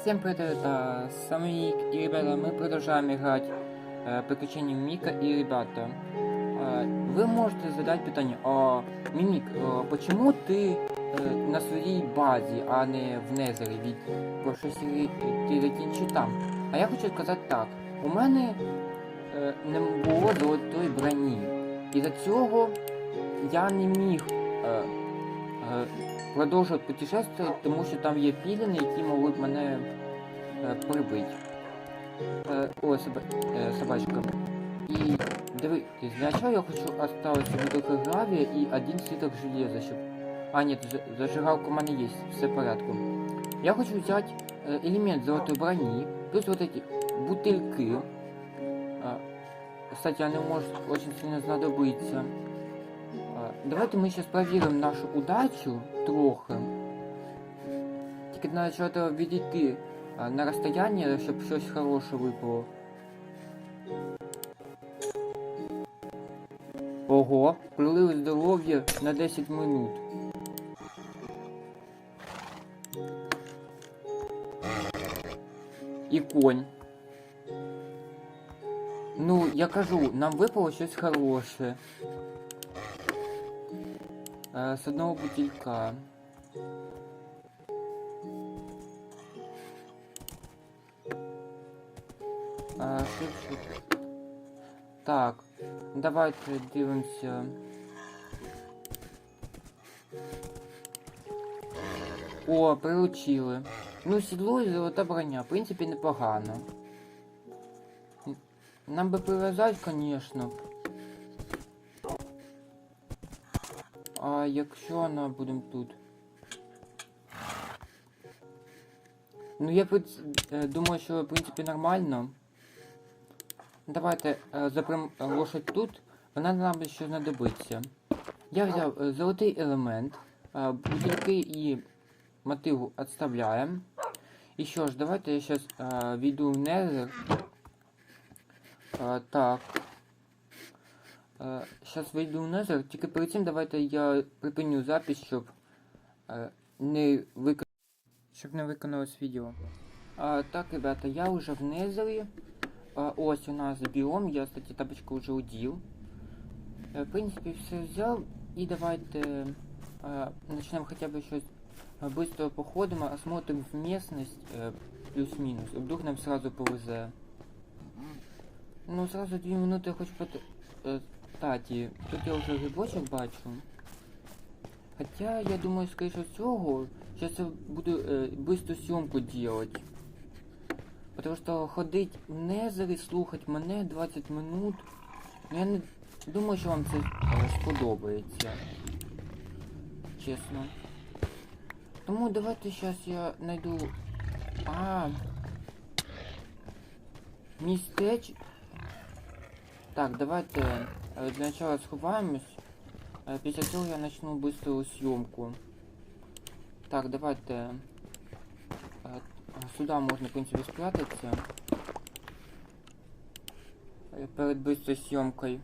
Всем привет, это Самик и ребята, мы продолжаем играть э, приключения Мика и ребята. Э, вы можете задать питание, а, Мимик, э, почему ты э, на своїй базі, а не в Незері, від прошлої серії ти закінчив там. А я хочу сказати так, у мене е, не було золотої броні. І за цього я не міг е, е, продовжувати путешествувати, тому що там є філіни, які могли б мене е, прибити. Е, о, соба, е, собачка. І диви, сначала я хочу оставить бутылка гравия и один слиток железа, щоб... А, нет, за- зажигалка у меня есть, все в порядку. Я хочу взять э, элемент золотой брони, плюс вот эти бутыльки. А, кстати, они может очень сильно знадобиться. Давайте мы сейчас проверим нашу удачу трохи. Тільки треба чого-то відійти на розстояння, щоб щось хороше випало. Ого, прилив здоров'я на 10 минут. І конь. Ну, я кажу, нам випало щось хороше. Е, з одного бутилька. А, що? Так, давайте дивимося. О, приручили. Ну, сідло і золота броня, в принципі, непогано. Нам би прив'язати, звісно. А якщо ми будемо тут? Ну, я е, думаю, що в принципі нормально. Давайте е, е, лошадь тут, вона нам ще знадобиться. Я взяв золотий елемент, бутильки і мотиву відставляємо. І що ж, давайте я зараз війду в незер. Так. Зараз вийду в незер, тільки перед цим давайте я припиню запись, щоб е, не вик... щоб не виконалось відео. А, так, ребята, я уже в незері. А, ось у нас біом, я, кстати, тапочку уже удил. Е, В принципе, все взял. И давайте а, начнем хотя бы щось а, быстро походимо, осмотрим в местность э, плюс-минус. Вдруг нам сразу повезе. Ну, сразу дві минути хоч пот... Е, Кстати, тут я вже грибочок бачу. Хотя, я думаю, скоріше всього, сейчас я буду э, быстро съемку делать. Потому что ходить в незері, слухати мене 20 минут. Ну я не думаю, що вам це е, сподобається. Чесно. Тому давайте зараз я знайду. А. Містеч. Так, давайте е, для начала сховаємось. Е, Після цього я почну быструю съемку. Так, давайте. е, Сюда можно, в принципе, спрятаться. Э, Перед быстрой съемкой.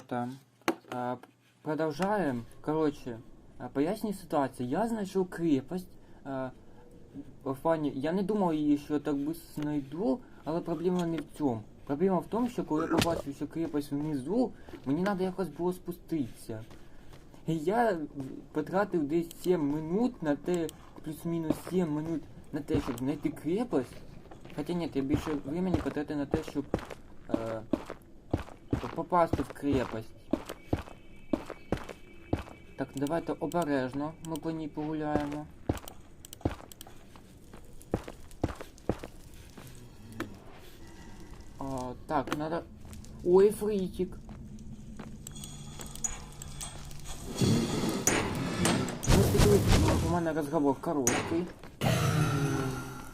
Ребята, а, продолжаем. Короче, а, поясню ситуацию. Я знайшов крепость. в плані, я не думав її, що так швидко знайду, але проблема не в цьому. Проблема в тому, що коли я побачив, що крепость внизу, мені треба якось було спуститися. І я потратив десь 7 минут на те, плюс-мінус 7 минут на те, щоб знайти крепость. Хотя нет, я більше времени потратив на те, щоб е, попасти в крепость. Так, давайте обережно ми по ній погуляємо. А, так, надо... Ой, фритик. У мене розговор короткий.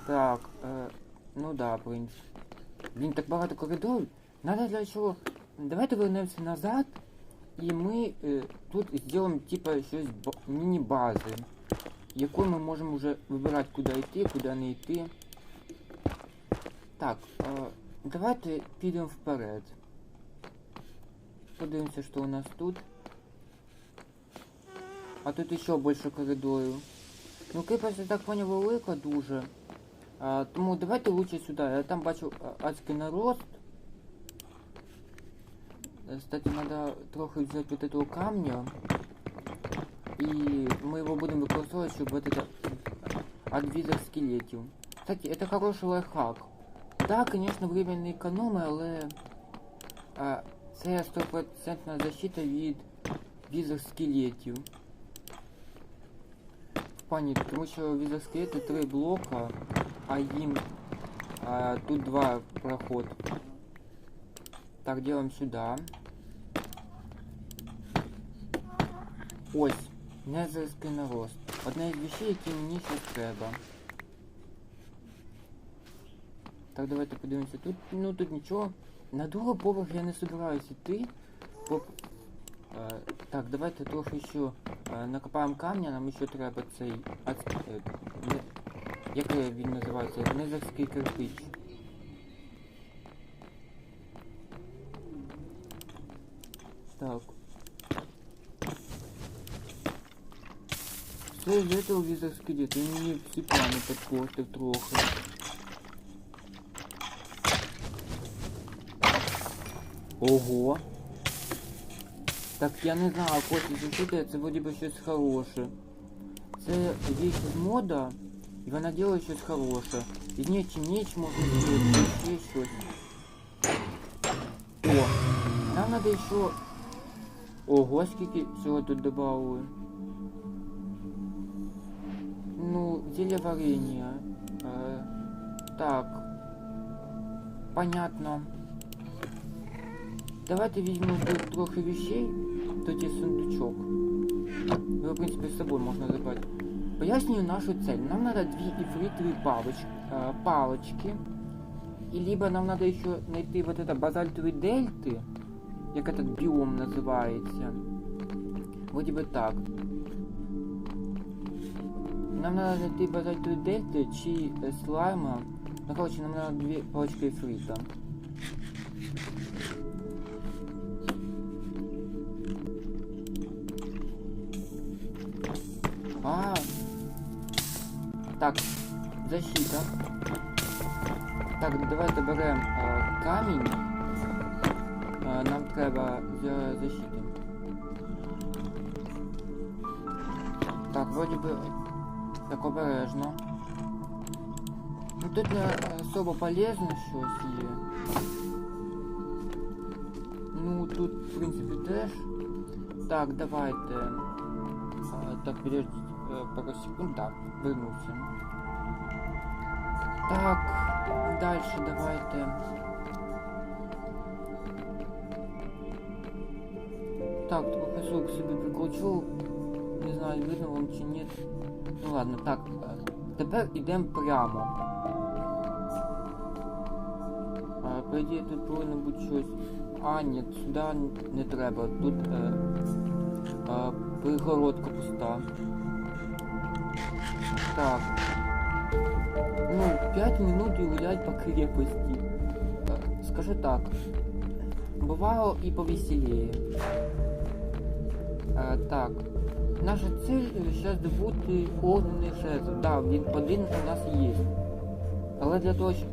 Так, е, ну да, принц. Блін, так багато коридорів. Надо для чого? Давайте вернемося назад. І ми е, тут зробимо типа щось ба- міні-бази. Яку ми можемо вже вибирати, куди йти, куди не йти. Так, е, давайте підемо вперед. Подивимося, що у нас тут. А тут ще більше коридорів. Ну, крепость, я так поняв, велика дуже. А, тому давайте лучше сюди. Я там бачу а, адський нарост. Е, Кстати, надо трохи взяти вот этого камня. І ми його будемо використовувати, щоб вот это от візах скелетів. Кстати, это хороший лайфхак. Да, конечно, время не економи, але а, це 100% защита від візах скелетів. В плані, тому що візах скелети три блока, а їм а, тут два проход. Так, делаем сюда. Ось, незерський нарост. Одна із вещей, які мені ще треба. Так, давайте подивимося. Тут, ну тут нічого. На другий поверх я не собираюсь іти. Бо... Е, так, давайте трохи ще е, накопаємо камня, нам ще треба цей... адс- е, не, як він називається? Незерський кирпич. Так. Все из этого візор скелет, він мені всі плани підпортив трохи. Ого. Так я не знаю, после защиты це вроде би щось хороше. Це вещь з мода, і вона делає щось хороше. Із неї чи ніч можна зробити, ще щось. О, нам надо еще... Ого, скільки всього тут добавили. Ну, зелье варенья. Э, так. Понятно. Давайте візьмемо тут трохи вещей. Тут є сундучок. Його, в принципі, з собою можна забрати. Пояснюю нашу цель. Нам надо две ифритовые палочки, э, палочки. И либо нам надо еще найти вот это базальтовые дельты, как этот биом называется. Вроде бы так. Нам надо найти базальтовые дельты, чи э, слайма. Ну, короче, нам надо две палочки ифрита. А, так, защита. Так, давайте беремо е, камінь. Е, нам треба для защити. Так, вроді би так обережно. Ну тут не особо полезно щось є. Ну тут, в принципі, теж. Так, давайте. Е, так, подождите е, пару секунд, да, вернувся. Так, дальше давайте. Так, трохи звук собі прикручу. Не знаю, видно вам чи ні. Ну ладно, так. е, Тепер йдемо прямо. А, по ідеї тут повинно бути щось. А, ні, сюди не треба. Тут е, е, перегородка пуста. Так. Ну, 5 минут и гулять по крепости. Э, Скажу так. Бывало и повеселее. Э, так. Наша цель зараз добути огненний жезл. Да, він один у нас є. Але для того, щоб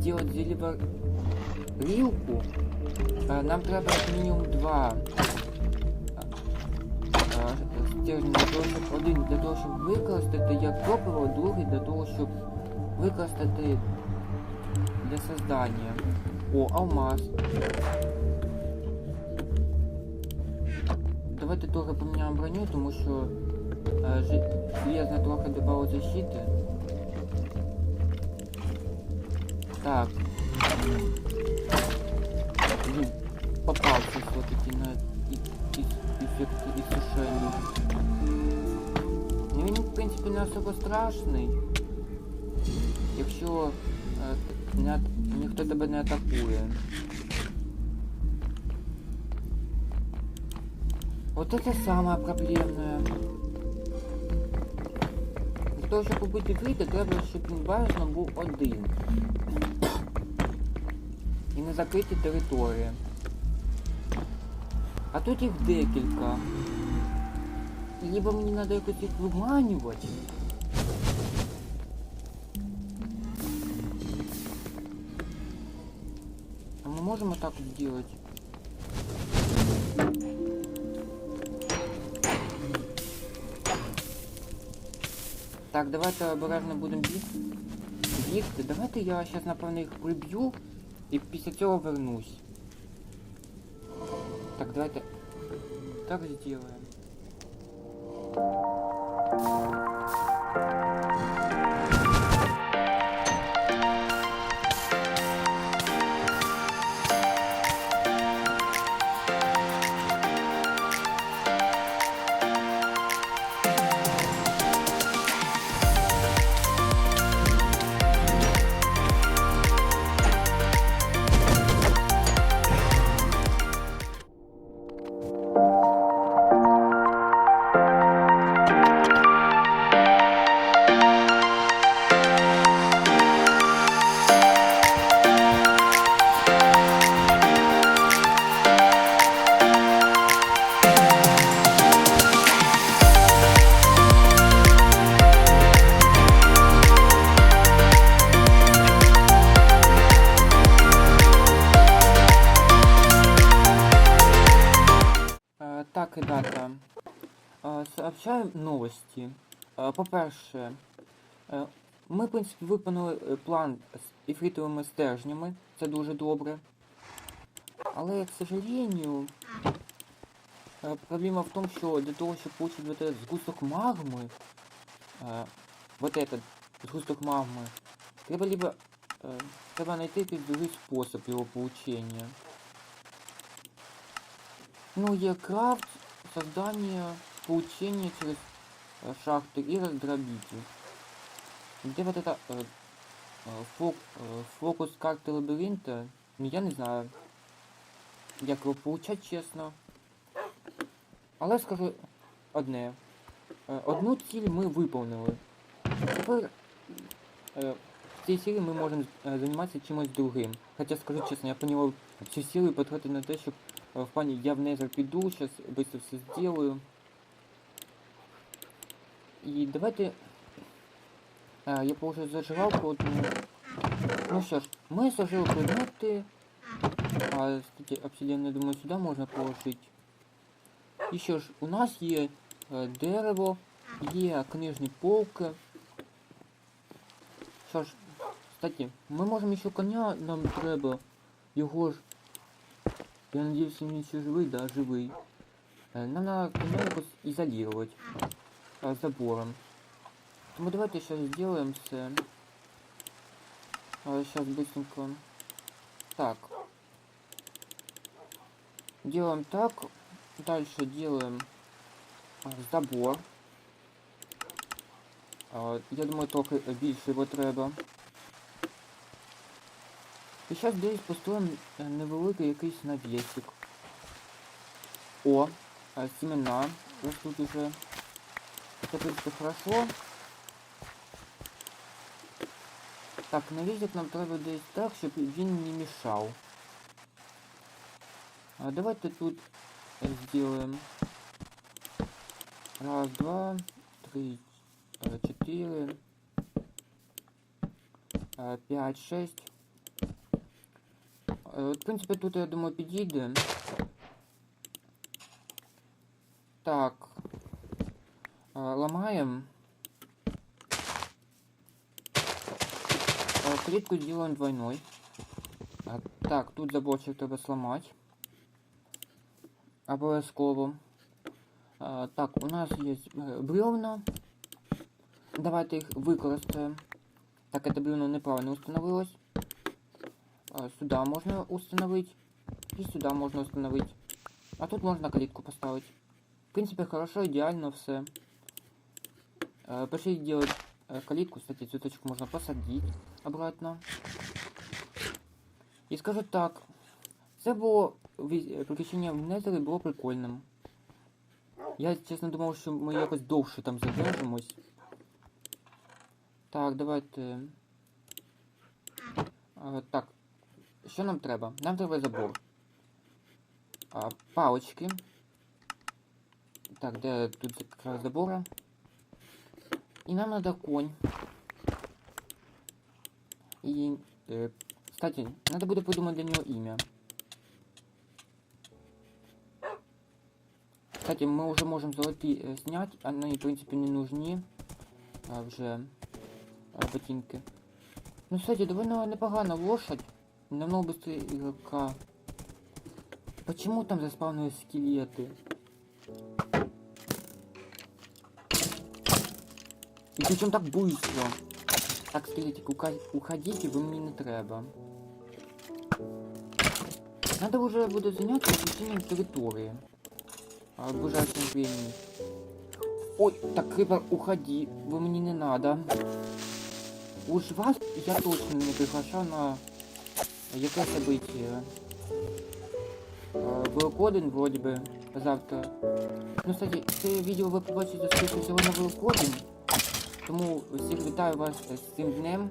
зробити зеліварілку, е, нам треба як мінімум два е, стержні для того, щоб один для того, щоб використати як топливо, другий для того, щоб використати для создания. О, алмаз. Давайте трохи поміняємо броню, тому що е, жи- железно трохи додало защити. Так. Блин, попался все-таки на и- и- эффект иссушения. Ну, він, в принципі, не особо страшний. Якщо е, не, ат- ніхто тебе не атакує. Вот это самое проблемное. Для того, щоб побити вийти, треба, щоб він бажано був один. І не закриті території. А тут їх декілька. Либо мені треба якось їх виманювати. А мы можем вот так вот сделать? Так, давайте обережно будемо бігти. Бігти. Давайте я зараз, напевно, їх приб'ю і після цього вернусь. Так, давайте так сделаем. По-перше, е, ми, в принципі, виконали е, план з іфритовими стержнями, це дуже добре. Але, к сожалению, е, проблема в тому, що для того, щоб получить вот этот згусток магми, е, вот этот згусток магми, треба либо е, треба знайти якийсь другий спосіб його получения. Ну, є крафт, создание, получение через э, шахты и раздробитель. Где вот это э, э, фок, э, фокус карты лабиринта, ну я не знаю, як його получать, чесно. Але скажу одне. Е, Одну ціль ми виповнили. Тепер е, в цій серії ми можемо е, займатися чимось другим. Хоча скажу чесно, я планував всю серію потратити на те, щоб Э, В плане, я в Незер приду, сейчас быстро все сделаю. И давайте... А, я положу зажигалку одну. Ну что ж, мы сложили предметы. А, кстати, обсидиан, я думаю, сюда можно положить. Еще ж, у нас є е, дерево, є книжні полки. Що ж, кстати, ми можемо ще коня, нам треба. Його ж я надеюсь, он еще живый, да, живый. Э, Нам надо коня якось изолировать э, забором. Тому давайте сейчас сделаем все. сейчас быстренько. Так. Делаем так. Дальше делаем э, забор. Э, я думаю, трохи більше його треба. І зараз десь построїмо е, невеликий якийсь навісик. О, а, семена растут уже. Это, в принципе, хорошо. Так, навісик нам треба десь так, щоб він не мешал. А давайте тут э, сделаем. Раз, два, три, э, четыре, э, пять, шесть. Е, В принципі, тут, я думаю, підійде. Так. Ламаємо. Клітку делаем двойной. Так, тут заборчик треба сломати. Обов'язково. Так, у нас є е, бревна. Давайте їх використаємо. Так, это бревно неправильно установилось. А, сюда можно установить. И сюда можно установить. А тут можно калитку поставить. В принципе, хорошо, идеально все. Э, пошли делать э, калитку. Кстати, цветочек можно посадить обратно. І скажу так, це було ві- приключення в Незері було прикольним. Я чесно думав, що ми якось довше там задержимось. Так, давайте. А, так. Що нам треба? Нам треба забор. А, палочки. Так, де тут забора? І нам надо конь. І, е, кстати, надо буде придумати для нього ім'я. Кстати, мы уже можем золотые э, снять, они в принципе не нужны а, вже а, ботинки. Ну, кстати, довольно непогана лошадь, намного быстрее игрока. Почему там заспавнили скелеты? И причем так быстро. Так, скелетик, уходите, вы мне не треба. Надо уже буде заняться изучением территории. А, в ближайшем времени. Ой, так, Крипер, уходи, вы мне не надо. Уж вас я точно не приглашав на яке событие. А, Великодень, вроде би, завтра. Ну, кстати, це відео ви побачите, скоріше всього, на Великодень. Тому всіх вітаю вас з цим днем.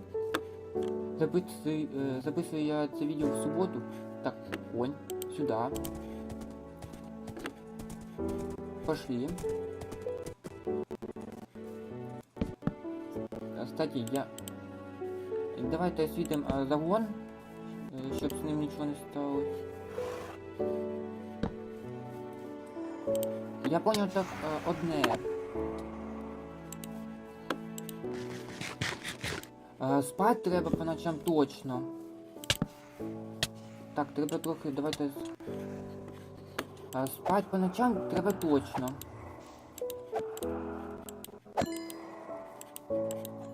Записую, е, записую я це відео в суботу. Так, конь, сюда. Пошли. Кстати, я... Давайте освітим е, загон, е, щоб з ним нічого не сталося. Я понял так одне. Е, Спать треба по ночам точно. Так, треба трохи, давайте... з- Е, Спать по ночам треба точно.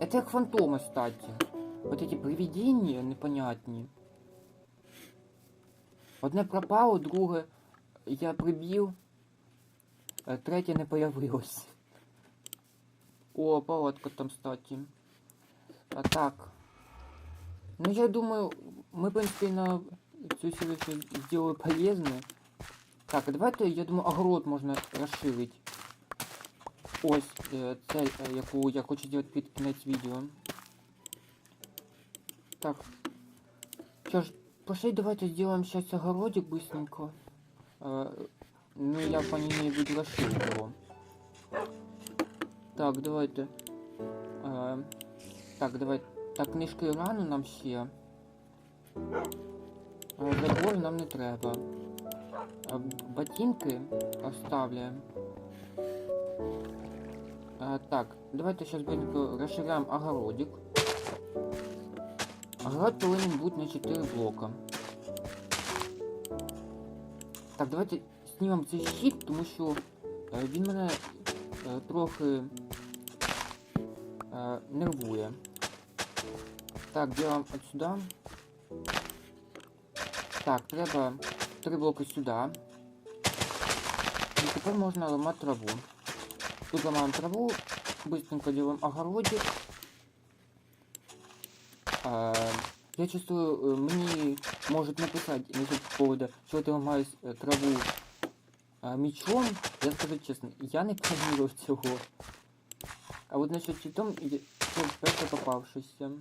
Это как фантомы, кстати. Вот эти привидения непонятні. Одне пропало, друге я прибив, е, третє не появилось. О, палатка там, кстати. Так. Ну, я думаю, мы, в принципе, на цю серію сделаю полезно. Так, давайте, я думаю, огород можна розширити. Ось е, цель, е, яку я хочу зробити під кінець відео. Так. Що ж, пошли давайте сделаем сейчас огородик быстренько. Е, ну, я по ней буду расширить его. Так, давайте. Е, так, давай. Так, книжки рано нам ще. Е, Забор нам не треба. Е, Ботинки оставляем. Так, давайте сейчас быстренько расширяем огородик. Огород повинен бути на 4 блока. Так, давайте знімемо цей щит, тому що е, він мене е, трохи е, нервує. Так, делаем от сюда. Так, треба три блоки сюди. І тепер можна ламати траву. Тут ломаем траву, быстренько делаем огородик. А, я чувствую, э, мне может написать насчет повода, что ты ломаешь э, траву а, мечом. Я скажу честно, я не планував цього. А вот насчет це перше попавшийся.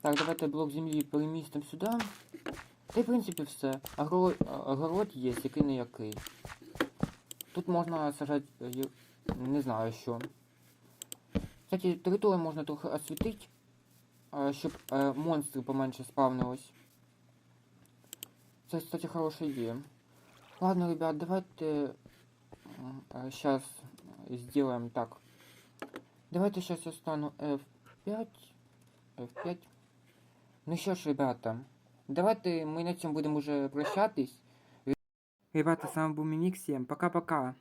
Так, давайте блок землі перемістимо сюди. Та в принципі все. Огород, огород є, який не який. Тут можна сажати, е, не знаю що. Кстати, територію можна трохи освітити, е, щоб е, монстри поменше спавнилось. Це, кстати, хороша ідея. Ладно, ребят, давайте сейчас сделаем так. Давайте сейчас я стану F5. F5. Ну що ж, ребята, Давайте ми на цьому будемо уже прощатись. Ребята, с вами был Мимик, всем пока-пока.